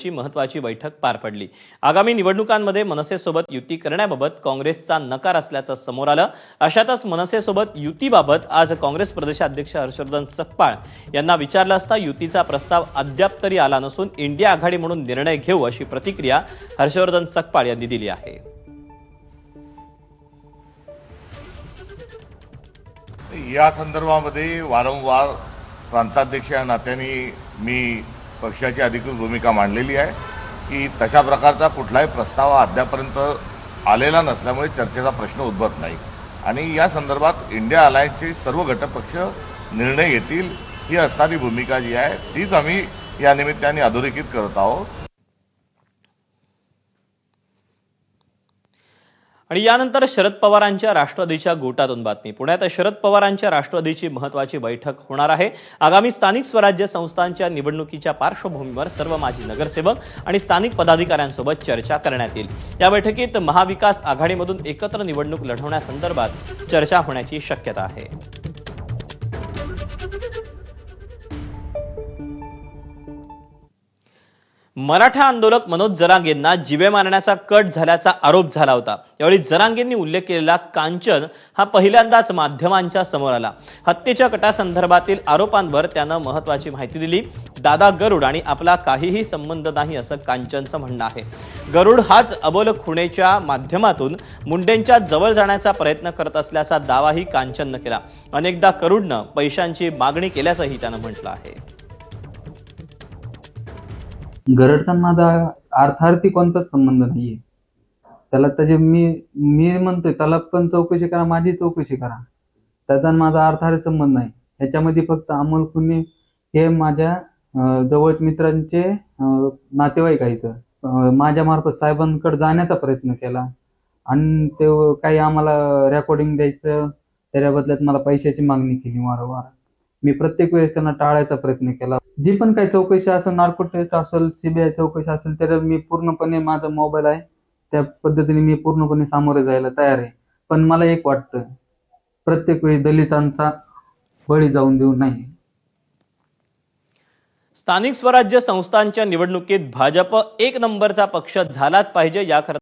आघाडीची महत्वाची बैठक पार पडली. आगामी निवडणुकांमध्ये मनसेसोबत युती करण्याबाबत काँग्रेसचा नकार असल्याचं समोर आलं. अशातच मनसेसोबत युतीबाबत आज काँग्रेस प्रदेशाध्यक्ष हर्षवर्धन सकपाळ यांना विचारलं असता युतीचा प्रस्ताव अद्याप तरी आला नसून इंडिया आघाडी म्हणून निर्णय घेऊ अशी प्रतिक्रिया हर्षवर्धन सकपाळ यांनी दिली आहे. या संदर्भामध्ये वारंवार प्रांताध्यक्ष या नात्याने मी पक्षाची अधिकृत भूमिका मांडलेली आहे की तशा प्रकारचा कुठलाही प्रस्ताव अद्यापर्यंत आलेला नसल्यामुळे चर्चेचा प्रश्न उद्भवत नाही. आणि या संदर्भात इंडिया अलायन्सचे सर्व घटकपक्ष निर्णय घेतील ही असणारी भूमिका जी आहे तीच आम्ही या निमित्ताने अधोरेखित करत आहोत. आणि यानंतर शरद पवारांच्या राष्ट्रवादीच्या गोटातून बातमी. पुण्यात शरद पवारांच्या राष्ट्रवादीची महत्वाची बैठक होणार आहे. आगामी स्थानिक स्वराज्य संस्थांच्या निवडणुकीच्या पार्श्वभूमीवर सर्व माजी नगरसेवक आणि स्थानिक पदाधिकाऱ्यांसोबत चर्चा करण्यात येईल. या बैठकीत महाविकास आघाडीमधून एकत्र निवडणूक लढवण्यासंदर्भात चर्चा होण्याची शक्यता आहे. मराठा आंदोलक मनोज जरांगेंना जिवे मारण्याचा कट झाल्याचा आरोप झाला होता. यावेळी जरांगेंनी उल्लेख केलेला कांचन हा पहिल्यांदाच माध्यमांच्या समोर आला. हत्येच्या कटासंदर्भातील आरोपांवर त्यानं महत्वाची माहिती दिली. दादा गरुड आणि आपला काहीही संबंध नाही असं कांचनचं म्हणणं आहे. गरुड हाच अबोल खुणेच्या माध्यमातून मुंडेंच्या जवळ जाण्याचा प्रयत्न करत असल्याचा दावाही कांचननं केला. अनेकदा करुडनं पैशांची मागणी केल्याचंही त्यानं म्हटलं आहे. गरडचा माझा अर्थार्थी कोणताच संबंध नाहीये. त्याला त्याचे मी मी म्हणतोय त्याला पण चौकशी करा माझी चौकशी करा. त्याचा आणि माझा अर्थार्थी संबंध नाही. ह्याच्यामध्ये फक्त अमोल खुने हे माझ्या अं, जवळ मित्रांचे अं, नातेवाईक आहेत. माझ्या मार्फत साहेबांकडे जाण्याचा प्रयत्न केला. आणि ते काही आम्हाला रेकॉर्डिंग द्यायचं त्याच्या बदल्यात मला पैशाची मागणी केली वारंवार. मी प्रत्येक वेळेस त्यांना टाळायचा प्रयत्न केला. जी पण काही चौकशी असेल नार्को टेस्ट असेल सीबीआय चौकशी असेल तर मी पूर्णपणे माझा मोबाईल आहे. त्या पद्धतीने मी पूर्णपणे सामोरे जायला तयार आहे. पण मला एक वाटतं प्रत्येक वेळी दलितांचा बळी जाऊन देऊ नाही स्थानिक स्वराज्य संस्थांच्या निवडणुकीत भाजप एक नंबरचा पक्ष झालाच पाहिजे याकरता